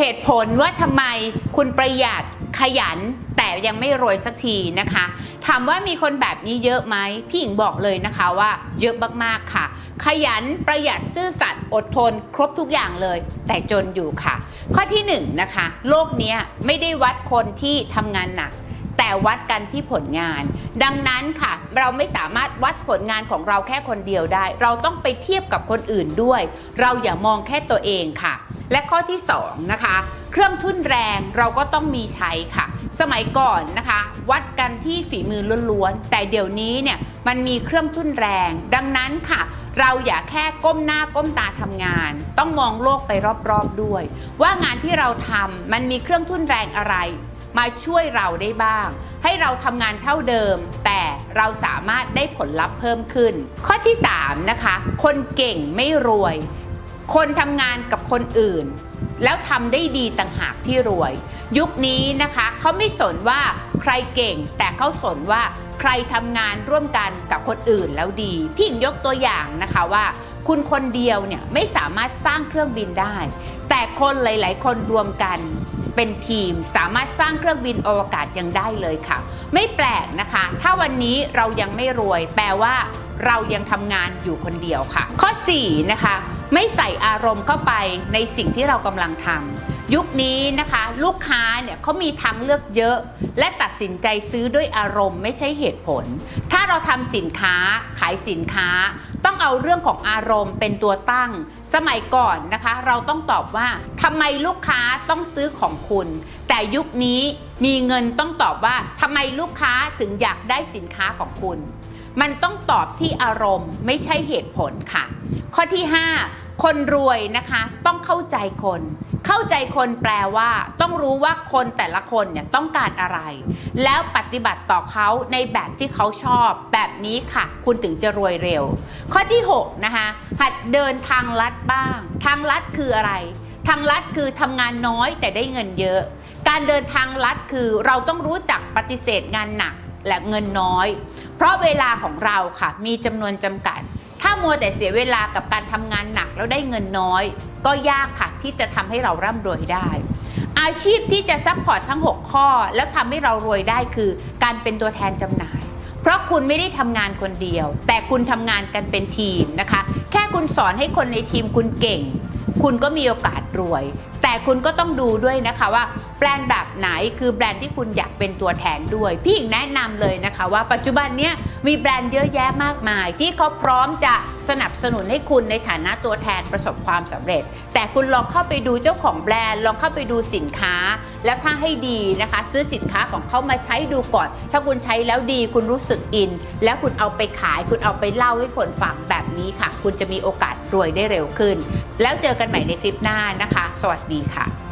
เหตุผลว่าทำไมคุณประหยัดขยันแต่ยังไม่รวยสักทีนะคะถามว่ามีคนแบบนี้เยอะไหมพี่หญิงบอกเลยนะคะว่าเยอะมากๆค่ะ ขยันประหยัดซื่อสัตย์อดทน ครบทุกอย่างเลย แต่จนอยู่ค่ะ ข้อที่หนึ่งนะคะ โลกนี้ไม่ได้วัดคนที่ทำงานหนักแต่วัดกันที่ผลงาน ดังนั้นค่ะ เราไม่สามารถวัดผลงานของเราแค่คนเดียวได้ เราต้องไปเทียบกับคนอื่นด้วย เราอย่ามองแค่ตัวเองค่ะ และข้อที่สองนะคะเครื่องทุ่นแรงเราก็ต้องมีใช้ค่ะ สมัยก่อนนะคะ วัดกันที่ฝีมือล้วนๆแต่เดี๋ยวนี้เนี่ยมันมีเครื่องทุ่นแรง ดังนั้นค่ะ เราอย่าแค่ก้มหน้าก้มตาทำงาน ต้องมองโลกไปรอบๆด้วย ว่างานที่เราทำมันมีเครื่องทุ่นแรงอะไร มาช่วยเราได้บ้าง ให้เราทำงานเท่าเดิม แต่เราสามารถได้ผลลัพธ์เพิ่มขึ้น ข้อที่3นะคะคนเก่งไม่รวย คนทำงานกับคนอื่น แล้วทำได้ดีต่างหากที่รวย ยุคนี้นะคะเขาไม่สนว่าใครเก่ง แต่เขาสนว่าใครทำงานร่วมกันกับคนอื่นแล้วดีพี่หญิงยกตัวอย่างนะคะว่า คุณคนเดียวเนี่ยไม่สามารถสร้างเครื่องบินได้ แต่คนหลาย ๆ คนรวมกันเป็นทีมสามารถสร้างเครื่องบินอวกาศยังได้เลยค่ะ ไม่แปลกนะคะ ถ้าวันนี้เรายังไม่รวย แปลว่าเรายังทำงานอยู่คนเดียวค่ะ ข้อ 4 นะคะ ไม่ใส่อารมณ์เข้าไปในสิ่งที่เรากำลังทำยุคนี้นะคะ ลูกค้าเนี่ยเขามีทางเลือกเยอะ และตัดสินใจซื้อด้วยอารมณ์ไม่ใช่เหตุผล ถ้าเราทำสินค้าขายสินค้า เอาเรื่องของอารมณ์เป็นตัวตั้ง สมัยก่อนนะคะ เราต้องตอบว่าทำไมลูกค้าต้องซื้อของคุณ แต่ยุคนี้มีเงินต้องตอบว่าทำไมลูกค้าถึงอยากได้สินค้าของคุณ มันต้องตอบที่อารมณ์ไม่ใช่เหตุผลค่ะ ข้อที่ 5 คนรวยนะคะ ต้องเข้าใจคน เข้าใจคนแปลว่าต้องรู้ว่าคนแต่ละคนเนี่ยต้องการอะไร แล้วปฏิบัติต่อเขาในแบบที่เขาชอบ แบบนี้ค่ะ คุณถึงจะรวยเร็ว ข้อที่6นะคะหัดเดินทางลัดบ้าง ทางลัดคืออะไร ทางลัดคือทำงานน้อยแต่ได้เงินเยอะ การเดินทางลัดคือเราต้องรู้จักปฏิเสธงานหนักและเงินน้อย เพราะเวลาของเราค่ะ มีจำนวนจำกัด ถ้ามัวแต่เสียเวลากับการทำงานหนักแล้วได้เงินน้อย ก็ยากค่ะ ที่จะทำให้เราร่ำรวยได้ อาชีพที่จะซัพพอร์ตทั้ง 6 ข้อ แล้วทำให้เรารวยได้คือการเป็นตัวแทนจำหน่าย เพราะคุณไม่ได้ทำงานคนเดียว แต่คุณทำงานกันเป็นทีมนะคะ แค่คุณสอนให้คนในทีมคุณเก่ง คุณก็มีโอกาสรวย แต่คุณก็ต้องดูด้วยนะคะว่า แบรนด์แบบไหนคือแบรนด์ที่คุณอยากเป็นตัวแทนด้วย พี่หญิงแนะนำเลยนะคะว่าปัจจุบันเนี้ยมีแบรนด์เยอะแยะมากมาย ที่เขาพร้อมจะสนับสนุนให้คุณในฐานะตัวแทนประสบความสำเร็จ แต่คุณลองเข้าไปดูเจ้าของแบรนด์ ลองเข้าไปดูสินค้า แล้วถ้าให้ดีนะคะ ซื้อสินค้าของเขามาใช้ดูก่อน ถ้าคุณใช้แล้วดีคุณรู้สึกอิน แล้วคุณเอาไปขาย คุณเอาไปเล่าให้คนฟังแบบนี้ค่ะ คุณจะมีโอกาสรวยได้เร็วขึ้น แล้วเจอกันใหม่ในคลิปหน้านะคะ สวัสดีค่ะ